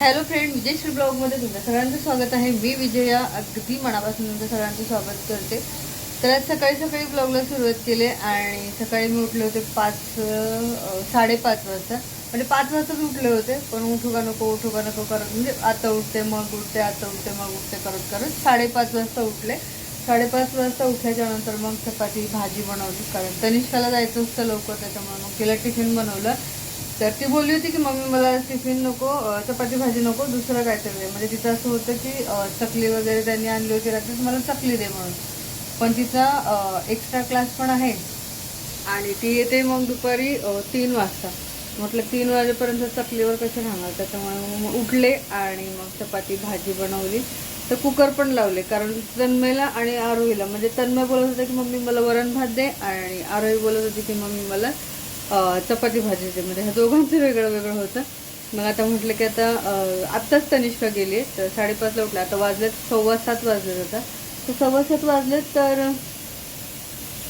Hello friend विजयश्री ब्लॉगमध्ये तुमचं सगळ्यांचं स्वागत आहे. मी विजया अगदी मनापासून तुमचं सगळ्यांचं स्वागत करते. तर आज सकाळी सकाळी ब्लॉगला सुरुवात केली आणि सकाळी मी उठले होते पाच साडेपाच वाजता. म्हणजे पाच वाजताच उठले होते पण उठू का नको उठू का नको करत म्हणजे आता उठते मग उठते आता उठते मग उठते करत करत साडेपाच वाजता उठले. साडेपाच वाजता उठल्याच्या नंतर मग चपाती भाजी बनवली. कारण तनिष्काला जायचं असतं लवकर त्याच्यामुळे मग तिला टिफिन बनवलं. तर ती बोलली होती की मम्मी मला टिफिन नको चपाती भाजी नको दुसरं काहीतरी दे. म्हणजे तिचं असं होतं की चकली वगैरे त्यांनी आणली होती रात्रीच मला चकली दे म्हणून. पण तिचा एक्स्ट्रा क्लास पण आहे. आणि ती येते मग दुपारी तीन वाजता. म्हटलं तीन वाजेपर्यंत चकलीवर कसं राहणार? त्याच्यामुळे मग उठले आणि मग चपाती भाजी बनवली. तर कुकर पण लावले कारण तन्मयला आणि आरोहीला. म्हणजे तन्मय बोलत होता की मम्मी मला वरण भात दे. आणि आरोही बोलत होती की मम्मी मला चपाती भाजीचे म्हणजे ह्या दोघांचं वेगळं वेगळं होतं. मग आता म्हटलं की आता आत्ताच तनिष्का गेली तर साडेपाचला उठला. आता वाजलेत सव्वा सात वाजलेत आता. तर सव्वा सात वाजलेत तर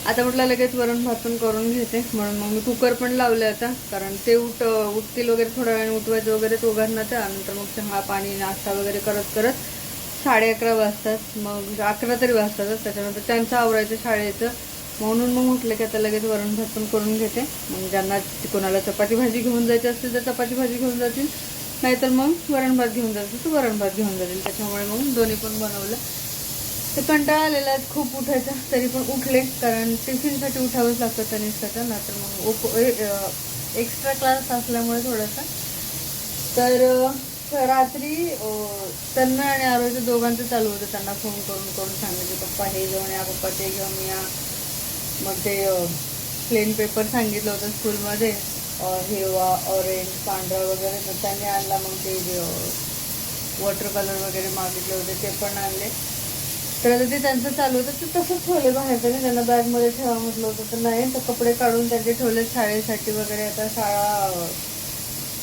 आता म्हटलं लगेच वरण भात पण करून घेते. म्हणून मग मी कुकर पण लावले आता कारण ते उठ उठतील वगैरे थोड्या वेळाने उठवायचं वगैरे दोघांना त्यानंतर मग चहा पाणी नाश्ता वगैरे करत करत साडे अकरा वाजतात. मग अकरा तरी वाजतातच. त्याच्यानंतर त्यांचं आवरायचं शाळेचं. म्हणून मग म्हटलं की आता लगेच वरण भात पण करून घेते. मग ज्यांना कोणाला चपाती भाजी घेऊन जायची असतील तर चपाती भाजी घेऊन जातील. नाहीतर मग वरण भात घेऊन जातील तर वरण भात घेऊन जातील. त्याच्यामुळे मग दोन्ही पण बनवलं. ते कंटाळा आलेला आहेत खूप उठायचा. तरी पण उठले कारण टिफिनसाठी उठावंच लागतं तनिष्काचं नाहीतर मग उप एक्स्ट्रा क्लास असल्यामुळे थोडासा. तर रात्री त्यांना आणि आरोग्य दोघांचं चालू होतं. त्यांना फोन करून करून सांगायचे पप्पा हे घेऊन या पप्पा ते घेऊन या. मग ते प्लेन पेपर सांगितलं होतं स्कूलमध्ये हिरवा ऑरेंज पांढरा वगैरे तर त्यांनी आणला मग ते वॉटर कलर वगैरे मागितले होते ते पण आणले. तर आता ते त्यांचं चालू होतं ते तसंच ठेवले बाहेर तरी त्यांना बॅगमध्ये ठेवा म्हटलं होतं तर नाही तर कपडे काढून त्यांचे ठेवले शाळेसाठी वगैरे. आता शाळा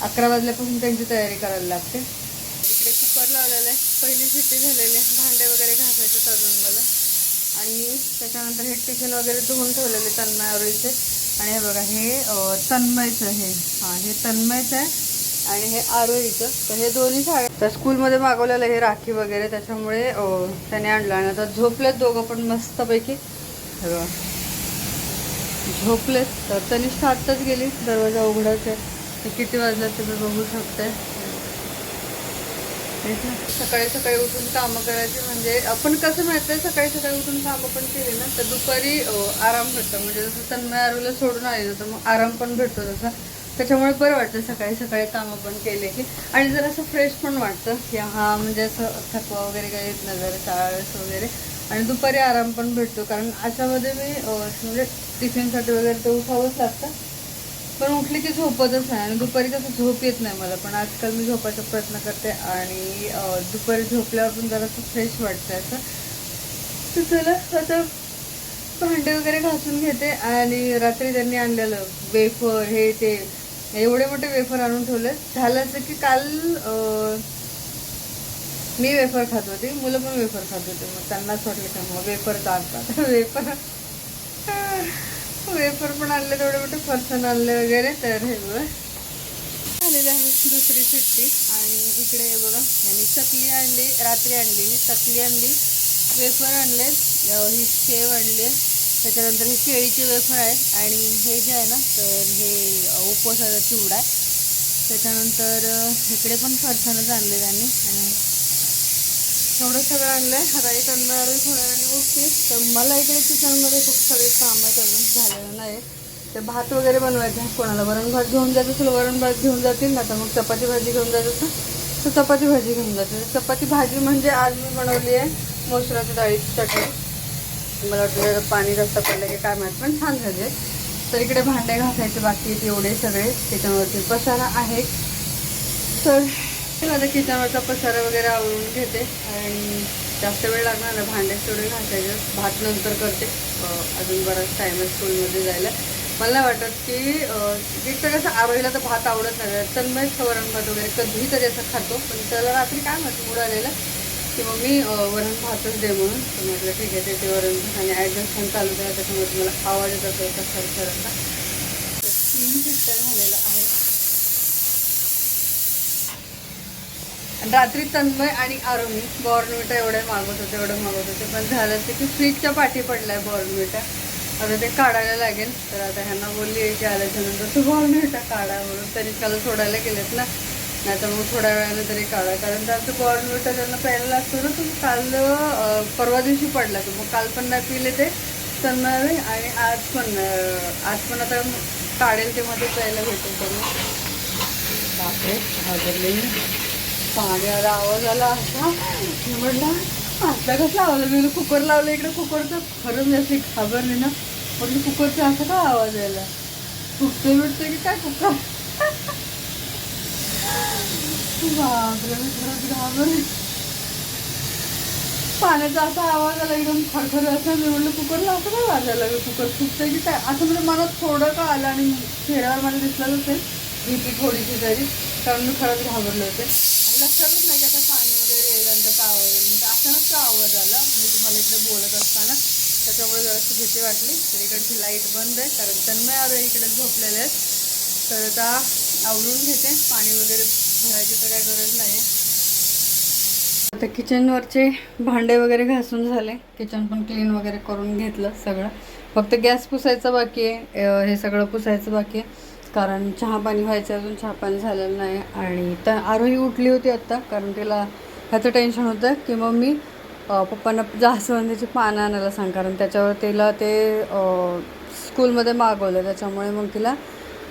अकरा वाजल्यापासून त्यांची तयारी करायला लागते. इकडे कुकर लावलेलं आहे पहिली शिट्टी झालेली आहे भांडे वगैरे घासायचे अजून मला. आणि त्याच्यानंतर हे टिफिन वगैरे धुवून ठेवलेले तन्मयावरीचे आणि हे बघा हे तन्मयचं आहे हां हे तन्मयचं आहे आणि हे आरोहीचं. तर हे दोन्ही शाळे तर स्कूलमध्ये मागवलेलं हे राखी वगैरे. त्याच्यामुळे त्याने आणलं. आणि आता झोपलेत दोघं पण मस्तपैकी. झोपलेत. तर तनिष्ठ आत्ताच गेली दरवाजा उघडाच आहे. किती वाजला तुम्ही बघू शकताय सकाळी सकाळी उठून कामं करायची म्हणजे आपण कसं माहितीये सकाळी सकाळी उठून कामं पण केली ना तर दुपारी आराम भेटतो. म्हणजे जसं तन्मय आरूला सोडून आले तर मग आराम पण भेटतो तसा. त्याच्यामुळे बरं वाटतं सकाळी सकाळी कामं पण केले की. आणि जर असं फ्रेश पण वाटतं की हा म्हणजे असं थकवा वगैरे काही येत नाही जरा चाळस वगैरे. आणि दुपारी आराम पण भेटतो. कारण अशामध्ये मी म्हणजे टिफिनसाठी वगैरे ते उठावंच लागतं. पण उठली की झोपतच नाही आणि दुपारी कसं झोप येत नाही मला. पण आजकाल मी झोपायचा प्रयत्न करते आणि दुपारी झोपल्यावर पण जरासं फ्रेश वाटतं असं. तर चला आता भांडे वगैरे घासून घेते आणि रात्री त्यांनी आणलेलं वेफर हे ते एवढे मोठे वेफर आणून ठेवले. झालं असं की काल अं, मी वेफर खात होती मुलं पण वेफर खात होते. मग त्यांनाच वाटलं का मग वेफर चालतात वेफर. वेफर पण आणले तेवढे मोठे फरसन आणले वगैरे तर हे बघ. आलेले आहे दुसरी सुट्टी. आणि इकडे हे बघा यांनी चकली आणली रात्री आणली. ही चकली आणली वेफर आणले ही शेव आणली. त्याच्यानंतर हे केळीचे वेफर आहेत. आणि हे जे आहे ना तर हे उपवासाचा चिवडा आहे. त्याच्यानंतर इकडे पण फरसाणच आणले त्यांनी. आणि एवढं सगळं आणलंय. आता एक आणणार थोड्या वेळाने उठते. तर मला इकडे किचनमध्ये खूप सगळे काम आहेत अजून झालेलं नाही ते भात वगैरे बनवायचं आहे कोणाला. वरण भात घेऊन जात असेल वरण भात घेऊन जातील. ना तर मग चपाती भाजी घेऊन जायचं असेल तर चपाती भाजी घेऊन जाते. चपाती भाजी म्हणजे आज मी बनवली आहे मोसराच्या डाळीची चटणी. मला वाटतं जरा पाणी जास्त पडलं की काय माहीत पण छान झाले तर इकडे भांडे घासायचे बाकी आहेत एवढे सगळे. त्याच्यावरती पसारा आहे. तर माझा किचनवरचा पसारा वगैरे आवरून घेते. आणि जास्त वेळ लागणार ना भांडे तेवढे घासायचे. भात नंतर करते. अजून बराच टाईम आहे स्कूलमध्ये जायला. मला वाटत की एकतर एक कसं आरोहीला तर भात आवडत नाही. तन्मयच वरण भात वगैरे कधीही तरी असं खातो. पण त्याला रात्री काय म्हणतो मूड आलेला की मग मी वरण भातच दे म्हणून. तर म्हटलं ठीक आहे ते वरण भात. आणि ॲडजस्ट पण चालू द्या त्याच्यामुळे तुम्हाला आवाज येत असेल तर खरखराचा तर तीन शिट्ट्या झालेल्या रात्री तन्मय आणि आरोमी बॉर्नविटा एवढे मागवत होते एवढे मागवत होते. पण झालं ते की फ्रीजच्या पाठी पडलाय बॉर्नविटा आता ते काढायला लागेल तर आता ह्यांना बोलली की आल्याच्यानंतर तू बॉर्नविटा काढा म्हणून. तरी काल सोडायला गेलेत ना. नाही तर मग थोड्या वेळाने तरी काढा. कारण त्याचं बॉर्नविटा त्यांना प्यायला लागतो ना तुम्ही काल परवा दिवशी पडला तो. मग काल पण नाही पिले ते. तन्मय आणि आज पण आज पण आता काढेल तेव्हा ते प्यायला भेटेल त्यांना. बापरे घाबरले पाण्याला आवाज आला असा मी म्हटलं आता कसं आवाज मी कुकर लावलं इकडे कुकरचं खरंच असे घाबरले ना. म्हटलं कुकरचा असा का आवाज यायला? फुटतोय बिटतोय की काय कुकर बापरे मी खरंच घाबरली. पाण्याचा असा आवाज आला एकदम खरखर असा. मी म्हटलं कुकरला असं काय वाजायला लागलं? कुकर फुटतंय की काय? असं म्हणजे मला थोडं का आलं आणि चेहऱ्यावर मला दिसलं असेल भीती थोडीशी तरी. कारण मी खरंच घाबरले होते. लक्षातच नाही की आता पाणी वगैरे येईल आणि त्याचा आवाज येईल म्हणजे अचानक तो आवाज आला. मी तुम्हाला इकडे बोलत असताना त्याच्यामुळे जराशी भीती वाटली. तर इकडची लाइट बंद आहे कारण तन्मय आवे इकडे झोपलेले आहेत. तर आता आवरून घेते. पाणी वगैरे भरायची तर काय गरज नाही आता किचनवरचे भांडे वगैरे घासून झाले. किचन पण क्लीन वगैरे करून घेतलं सगळं. फक्त गॅस पुसायचं बाकी आहे. हे सगळं पुसायचं बाकी आहे. कारण चहा पाणी व्हायचं अजून चहा पाणी झालेलं नाही. आणि तर आरोही उठली होती आत्ता कारण तिला ह्याचं टेन्शन होतं की मग मी पप्पांना जास्वंदीची पानं आणायला सांग कारण त्याच्यावर तिला ते स्कूलमध्ये मागवलं. त्याच्यामुळे मग तिला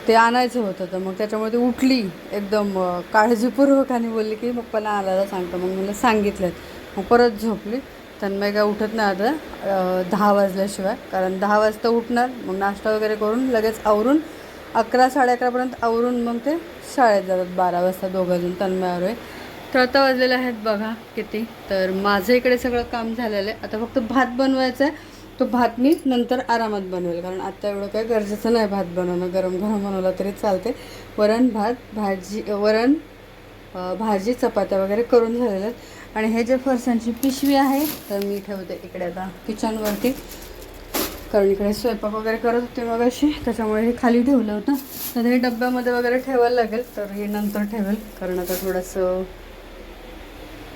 ते आणायचं होतं. तर मग त्याच्यामुळे ती उठली एकदम काळजीपूर्वक आणि बोलली की पप्पाला आणायला सांगतो मग मला सांगितलं मग परत झोपली. तन्मय काय उठत नाही आता दहा वाजल्याशिवाय. कारण दहा वाजता उठणार. मग नाश्ता वगैरे करून लगेच आवरून अकरा साडे अकरापर्यंत आवरून मग ते शाळेत जातात. बारा वाजता दोघं जण तन्मयावर आहे. तर आता वाजलेले आहेत बघा किती. तर माझं इकडे सगळं काम झालेलं आहे. आता फक्त भात बनवायचा आहे. तो भात मी नंतर आरामात बनवेल. कारण आता एवढं काही गरजेचं नाही भात बनवणं. गरम गरम बनवलं तरी चालते वरण भात भाजी वरण भाजी चपात्या वगैरे करून झालेल्या आहेत आणि हे जे फरसांची पिशवी आहे तर मी ठेवते इकडे आता किचनवरती कारण इकडे स्वयंपाक वगैरे करत होते मग अशी त्याच्यामुळे हे खाली ठेवलं होतं. तर हे डब्यामध्ये वगैरे ठेवायला लागेल तर हे नंतर ठेवेल. कारण आता थोडंसं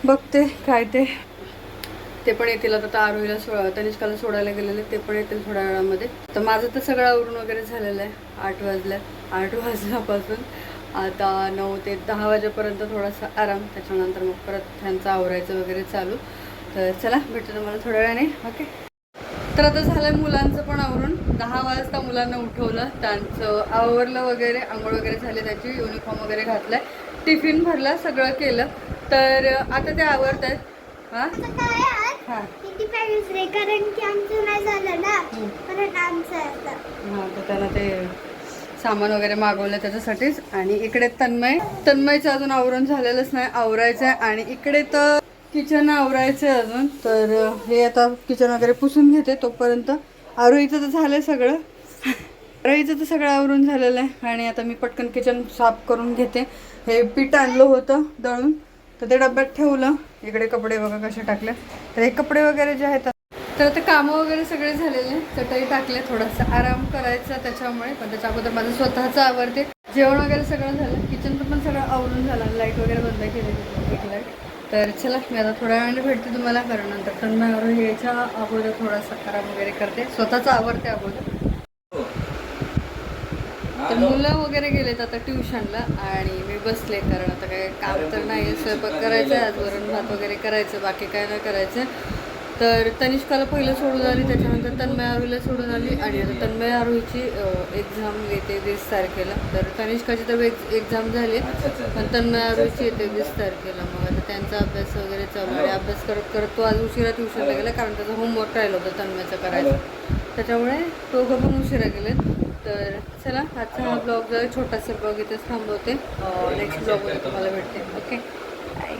बघते काय ते. ते पण येतील आता आरोहीला सो तनिष्काला सोडायला गेलेले ते पण येतील थोड्या वेळामध्ये. तर माझं तर सगळं आवरून वगैरे झालेलं आहे आठ वाजल्या आठ वाजल्यापासून. आता नऊ ते दहा वाजेपर्यंत थोडासा आराम त्याच्यानंतर मग परत त्यांचं आवरायचं वगैरे चालू. तर चला भेटू तुम्हाला थोड्या वेळाने ओके? तर आता झालं मुलांचं पण आवरून. दहा वाजता मुलांना उठवलं. त्यांचं आवरलं वगैरे आंघोळ वगैरे झाले त्याची युनिफॉर्म वगैरे घातलाय. टिफिन भरला सगळं केलं. तर आता ते आवरत आहेत हां. आहे हां तर त्यांना ते सामान वगैरे मागवलं त्याच्यासाठीच. आणि इकडे तन्मय. तन्मयचं अजून आवरण झालेलंच नाही. आवरायचं आहे आणि इकडे तर किचन आवरायचं आहे अजून. तर हे आता किचन वगैरे पुसून घेते तोपर्यंत. आरोहीचं तर झालं सगळं. आरोहीचं तर सगळं आवरून झालेलं आहे. आणि आता मी पटकन किचन साफ करून घेते. हे पीठ आणलं होतं दळून. तर ते डब्यात ठेवलं. इकडे कपडे वगैरे कसे टाकले. तर हे कपडे वगैरे जे आहेत तर आता कामं वगैरे सगळे झालेले चटई टाकले थोडासा. आराम करायचा त्याच्यामुळे. पण त्याच्या अगोदर माझं स्वतःचं आवडते जेवण वगैरे सगळं झालं. किचनचं पण सगळं आवरून झालं. लाइट वगैरे बंद केली एक लाइट. तर चला मी आता थोड्या वेळाने भेटते तुम्हाला कारण नंतर तन्मयावर यायच्या अगोदर थोडासा आराम वगैरे करते. स्वतःचं आवडते अगोदर. तर मुलं वगैरे गेलेत आता ट्युशनला आणि मी बसले कारण आता काय काम तर नाही स्वयंपाक करायचं आज वरण भात वगैरे करायचं बाकी काय नाही करायचं. तर तनिष्काला पहिलं सोडून आली त्याच्यानंतर तन्मय आरोहीला सोडून आली आणि आता तन्मय आरोहीची एक्झाम येते वीस तारखेला. तर तनिष्काची तर एक्झाम झाली. पण तन्मय आरोहीची येते वीस तारखेला. मग आता त्यांचा अभ्यास वगैरे चालू आहे. अभ्यास करत करत. तो आज उशिरा ट्युशनला गेला कारण त्याचं होमवर्क राहिलं होतं तन्मयचं करायचं. त्याच्यामुळे दोघं पण उशिरा गेलेत. तर चला आजचा हा ब्लॉग जरा छोटासा ब्लॉग इथेच थांबवते. नेक्स्ट ब्लॉगमध्ये तुम्हाला भेटते. Okay bye